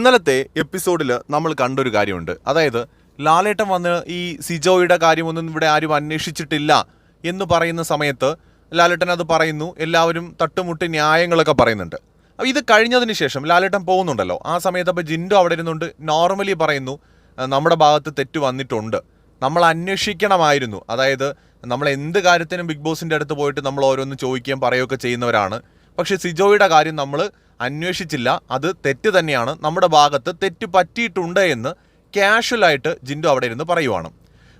ഇന്നലത്തെ എപ്പിസോഡിൽ നമ്മൾ കണ്ടൊരു കാര്യമുണ്ട്. അതായത് ലാലേട്ടൻ വന്ന് ഈ സിജോയുടെ കാര്യമൊന്നും ഇവിടെ ആരും അന്വേഷിച്ചിട്ടില്ല എന്ന് പറയുന്ന സമയത്ത് ലാലേട്ടൻ അത് പറയുന്നു എല്ലാവരും തട്ടുമുട്ടി ന്യായങ്ങളൊക്കെ പറയുന്നുണ്ട്. അപ്പോൾ ഇത് കഴിഞ്ഞതിന് ശേഷം ലാലേട്ടൻ പോകുന്നുണ്ടല്ലോ. ആ സമയത്ത് അപ്പോൾ ജിൻഡോ അവിടെ ഇരുന്നുകൊണ്ട് നോർമലി പറയുന്നു നമ്മുടെ ഭാഗത്ത് തെറ്റ് വന്നിട്ടുണ്ട്. നമ്മൾ അന്വേഷിക്കണമായിരുന്നു. അതായത് നമ്മൾ എന്ത് കാര്യത്തിനും ബിഗ് ബോസിന്റെ അടുത്ത് പോയിട്ട് നമ്മൾ ഓരോന്ന് ചോദിക്കുകയും പറയുകയൊക്കെ ചെയ്യുന്നവരാണ്. പക്ഷേ സിജോയുടെ കാര്യം നമ്മൾ അന്വേഷിച്ചില്ല. അത് തെറ്റ് തന്നെയാണ്. നമ്മുടെ ഭാഗത്ത് തെറ്റ് പറ്റിയിട്ടുണ്ട് എന്ന് ക്യാഷ്വലായിട്ട് ജിൻഡു അവിടെ ഇരുന്ന് പറയുവാണ്.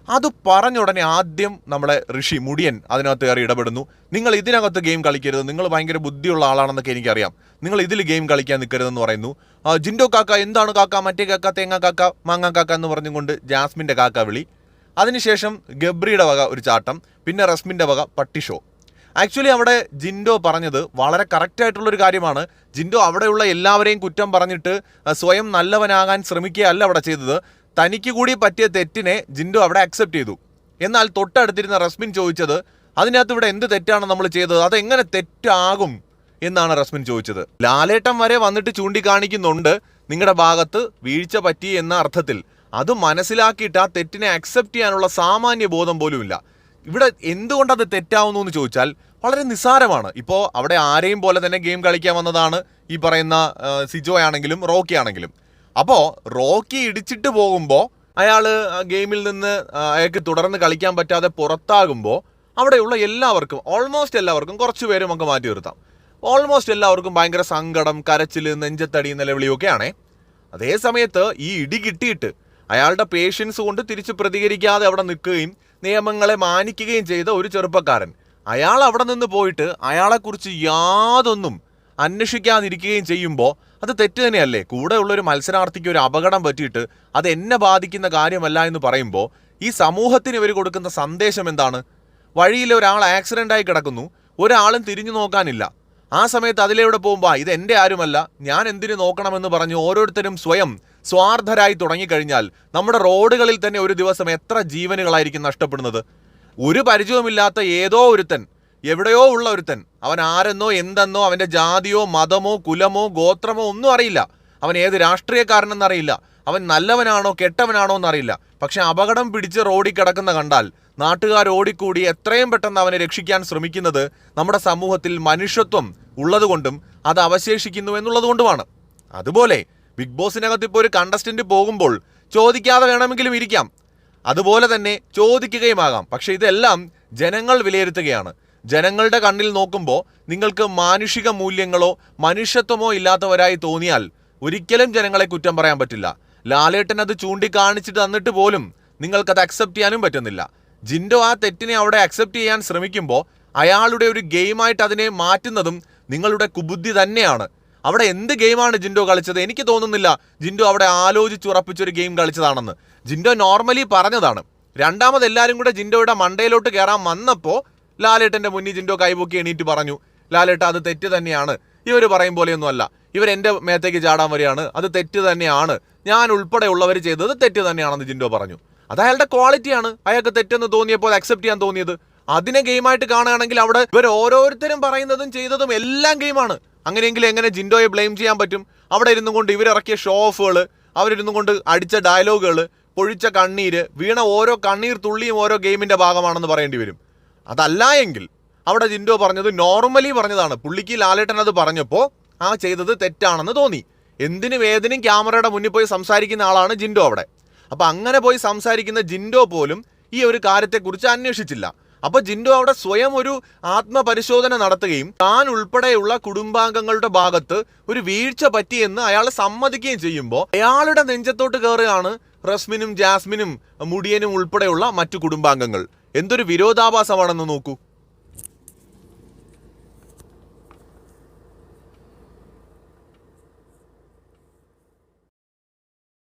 അത് പറഞ്ഞ ഉടനെ ആദ്യം നമ്മളെ ഋഷി മുടിയൻ അതിനകത്ത് കയറി ഇടപെടുന്നു. നിങ്ങൾ ഇതിനകത്ത് ഗെയിം കളിക്കരുത്. നിങ്ങൾ ഭയങ്കര ബുദ്ധിയുള്ള ആളാണെന്നൊക്കെ എനിക്കറിയാം. നിങ്ങൾ ഇതിൽ ഗെയിം കളിക്കാൻ നിൽക്കരുതെന്ന് പറയുന്നു. ജിൻഡോ കാക്ക എന്താണ് കാക്ക? മറ്റേ കാക്ക തേങ്ങ കാക്ക മാങ്ങ കാക്ക എന്ന് പറഞ്ഞുകൊണ്ട് ജാസ്മിന്റെ കാക്ക വിളി. അതിനുശേഷം ഗബ്രിയുടെ വക ഒരു ചാട്ടം. പിന്നെ റസ്മിന്റെ വക പട്ടി ഷോ. ആക്ച്വലി അവിടെ ജിൻഡോ പറഞ്ഞത് വളരെ കറക്റ്റായിട്ടുള്ളൊരു കാര്യമാണ്. ജിൻഡോ അവിടെയുള്ള എല്ലാവരെയും കുറ്റം പറഞ്ഞിട്ട് സ്വയം നല്ലവനാകാൻ ശ്രമിക്കുകയല്ല അവിടെ ചെയ്തത്. തനിക്ക് കൂടി പറ്റിയ തെറ്റിനെ ജിൻഡോ അവിടെ അക്സെപ്റ്റ് ചെയ്തു. എന്നാൽ തൊട്ടടുത്തിരുന്ന റസ്മിൻ ചോദിച്ചത് അതിനകത്ത് ഇവിടെ എന്ത് തെറ്റാണ് നമ്മൾ ചെയ്തത്? അതെങ്ങനെ തെറ്റാകും? എന്നാണ് റസ്മിൻ ചോദിച്ചത്. ലാലേട്ടം വരെ വന്നിട്ട് ചൂണ്ടിക്കാണിക്കുന്നുണ്ട് നിങ്ങളുടെ ഭാഗത്ത് വീഴ്ച പറ്റി എന്ന അർത്ഥത്തിൽ. അത് മനസ്സിലാക്കിയിട്ട് ആ തെറ്റിനെ അക്സെപ്റ്റ് ചെയ്യാനുള്ള സാമാന്യ ബോധം പോലുമില്ല. ഇവിടെ എന്തുകൊണ്ട് അത് തെറ്റാവുന്നു എന്ന് ചോദിച്ചാൽ വളരെ നിസ്സാരമാണ്. ഇപ്പോൾ അവിടെ ആരെയും പോലെ തന്നെ ഗെയിം കളിക്കാൻ വന്നതാണ് ഈ പറയുന്ന സിജോ ആണെങ്കിലും റോക്കി ആണെങ്കിലും. അപ്പോൾ റോക്കി ഇടിച്ചിട്ട് പോകുമ്പോൾ അയാൾ ഗെയിമിൽ നിന്ന് അയാൾക്ക് തുടർന്ന് കളിക്കാൻ പറ്റാതെ പുറത്താകുമ്പോൾ അവിടെയുള്ള എല്ലാവർക്കും ഓൾമോസ്റ്റ് എല്ലാവർക്കും കുറച്ച് പേര് നമുക്ക് മാറ്റി നിർത്താം. ഓൾമോസ്റ്റ് എല്ലാവർക്കും ഭയങ്കര സങ്കടം കരച്ചിൽ നെഞ്ചത്തടി നിലവിളിയൊക്കെയാണേ അതേ സമയത്ത് ഈ ഇടി കിട്ടിയിട്ട് അയാളുടെ പേഷ്യൻസ് കൊണ്ട് തിരിച്ച് പ്രതികരിക്കാതെ അവിടെ നിൽക്കുകയും നിയമങ്ങളെ മാനിക്കുകയും ചെയ്ത ഒരു ചെറുപ്പക്കാരൻ. അയാൾ അവിടെ നിന്ന് പോയിട്ട് അയാളെക്കുറിച്ച് യാതൊന്നും അന്വേഷിക്കാതിരിക്കുകയും ചെയ്യുമ്പോൾ അത് തെറ്റ് തന്നെയല്ലേ? കൂടെ ഉള്ളൊരു മത്സരാർത്ഥിക്ക് ഒരു അപകടം പറ്റിയിട്ട് അത് എന്നെ ബാധിക്കുന്ന കാര്യമല്ല എന്ന് പറയുമ്പോൾ ഈ സമൂഹത്തിന് ഇവർ കൊടുക്കുന്ന സന്ദേശം എന്താണ്? വഴിയിൽ ഒരാൾ ആക്സിഡന്റായി കിടക്കുന്നു ഒരാളും തിരിഞ്ഞു നോക്കാനില്ല. ആ സമയത്ത് അതിലൂടെ പോകുമ്പോൾ ഇത് എന്റെ ആരുമല്ല ഞാൻ എന്തിനു നോക്കണമെന്ന് പറഞ്ഞ് ഓരോരുത്തരും സ്വയം സ്വാർത്ഥരായി തുടങ്ങിക്കഴിഞ്ഞാൽ നമ്മുടെ റോഡുകളിൽ തന്നെ ഒരു ദിവസം എത്ര ജീവനുകളായിരിക്കും നഷ്ടപ്പെടുന്നത്? ഒരു പരിചയവുമില്ലാത്ത ഏതോ ഒരുത്തൻ എവിടെയോ ഉള്ള ഒരുത്തൻ അവൻ ആരെന്നോ എന്തെന്നോ അവന്റെ ജാതിയോ മതമോ കുലമോ ഗോത്രമോ ഒന്നും അറിയില്ല. അവൻ ഏത് രാഷ്ട്രീയക്കാരനെന്നറിയില്ല. അവൻ നല്ലവനാണോ കെട്ടവനാണോ എന്നറിയില്ല. പക്ഷെ അപകടം പിടിച്ച് റോഡിൽ കിടക്കുന്ന കണ്ടാൽ നാട്ടുകാർ ഓടിക്കൂടി എത്രയും പെട്ടെന്ന് അവനെ രക്ഷിക്കാൻ ശ്രമിക്കുന്നത് നമ്മുടെ സമൂഹത്തിൽ മനുഷ്യത്വം ഉള്ളതുകൊണ്ടും അത് അവശേഷിക്കുന്നു എന്നുള്ളതുകൊണ്ടുമാണ്. അതുപോലെ ബിഗ് ബോസിനകത്ത് ഇപ്പോൾ ഒരു കണ്ടസ്റ്റന്റ് പോകുമ്പോൾ ചോദിക്കാതെ വേണമെങ്കിലും ഇരിക്കാം. അതുപോലെ തന്നെ ചോദിക്കുകയുമാകാം. പക്ഷേ ഇതെല്ലാം ജനങ്ങൾ വിലയിരുത്തുകയാണ്. ജനങ്ങളുടെ കണ്ണിൽ നോക്കുമ്പോൾ നിങ്ങൾക്ക് മാനുഷിക മൂല്യങ്ങളോ മനുഷ്യത്വമോ ഇല്ലാത്തവരായി തോന്നിയാൽ ഒരിക്കലും ജനങ്ങളെ കുറ്റം പറയാൻ പറ്റില്ല. ലാലേട്ടൻ അത് ചൂണ്ടിക്കാണിച്ചിട്ട് തന്നിട്ട് പോലും നിങ്ങൾക്കത് അക്സെപ്റ്റ് ചെയ്യാനും പറ്റുന്നില്ല. ജിൻഡോ ആ തെറ്റിനെ അവിടെ അക്സെപ്റ്റ് ചെയ്യാൻ ശ്രമിക്കുമ്പോൾ അയാളുടെ ഒരു ഗെയിമായിട്ട് അതിനെ മാറ്റുന്നതും നിങ്ങളുടെ കുബുദ്ധി തന്നെയാണ്. അവിടെ എന്ത് ഗെയിമാണ് ജിൻഡോ കളിച്ചത്? എനിക്ക് തോന്നുന്നില്ല ജിൻഡോ അവിടെ ആലോചിച്ചുറപ്പിച്ചൊരു ഗെയിം കളിച്ചതാണെന്ന്. ജിൻഡോ നോർമലി പറഞ്ഞതാണ്. രണ്ടാമത് എല്ലാവരും കൂടെ ജിൻഡോയുടെ മണ്ടയിലോട്ട് കയറാൻ വന്നപ്പോൾ ലാലേട്ടന്റെ മുന്നിൽ ജിൻഡോ കൈപൊക്കി എണീറ്റ് പറഞ്ഞു ലാലേട്ട അത് തെറ്റ് തന്നെയാണ്. ഇവർ പറയും പോലെയൊന്നുമല്ല. ഇവർ എന്റെ മേത്തേക്ക് ചാടാൻ വരികയാണ്. അത് തെറ്റ് തന്നെയാണ്. ഞാൻ ഉൾപ്പെടെ ഉള്ളവർ ചെയ്തത് തെറ്റ് തന്നെയാണെന്ന് ജിൻഡോ പറഞ്ഞു. അത് അയാളുടെ ക്വാളിറ്റിയാണ്. അയാൾക്ക് തെറ്റെന്ന് തോന്നിയപ്പോൾ അക്സെപ്റ്റ് ചെയ്യാൻ തോന്നിയത്. അതിനെ ഗെയിമായിട്ട് കാണുകയാണെങ്കിൽ അവിടെ ഇവർ ഓരോരുത്തരും പറയുന്നതും ചെയ്തതും എല്ലാം ഗെയിമാണ്. അങ്ങനെയെങ്കിൽ എങ്ങനെ ജിൻഡോയെ ബ്ലെയിം ചെയ്യാൻ പറ്റും? അവിടെ ഇരുന്നു കൊണ്ട് ഇവരിറക്കിയ ഷോ ഓഫുകൾ അവരിരുന്നു കൊണ്ട് അടിച്ച ഡയലോഗുകൾ പൊഴിച്ച കണ്ണീര് വീണ ഓരോ കണ്ണീർ തുള്ളിയും ഓരോ ഗെയിമിന്റെ ഭാഗമാണെന്ന് പറയേണ്ടി വരും. അതല്ല എങ്കിൽ അവിടെ ജിൻഡോ പറഞ്ഞത് നോർമലി പറഞ്ഞതാണ്. പുള്ളിക്ക് ലാലേട്ടൻ അത് പറഞ്ഞപ്പോൾ ആ ചെയ്തത് തെറ്റാണെന്ന് തോന്നി. എന്തിനും ഏതിനും ക്യാമറയുടെ മുന്നിൽ പോയി സംസാരിക്കുന്ന ആളാണ് ജിൻഡോ അവിടെ. അപ്പോൾ അങ്ങനെ പോയി സംസാരിക്കുന്ന ജിൻഡോ പോലും ഈ ഒരു കാര്യത്തെക്കുറിച്ച് അന്വേഷിച്ചില്ല. അപ്പൊ ജിൻഡോ അവിടെ സ്വയം ഒരു ആത്മപരിശോധന നടത്തുകയും താൻ ഉൾപ്പെടെയുള്ള കുടുംബാംഗങ്ങളുടെ ഭാഗത്ത് ഒരു വീഴ്ച പറ്റിയെന്ന് അയാൾ സമ്മതിക്കുകയും ചെയ്യുമ്പോൾ അയാളുടെ നെഞ്ചത്തോട്ട് കയറുകയാണ് റസ്മിനും ജാസ്മിനും മുടിയനും ഉൾപ്പെടെയുള്ള മറ്റു കുടുംബാംഗങ്ങൾ. എന്തൊരു വിരോധാഭാസമാണെന്ന് നോക്കൂ.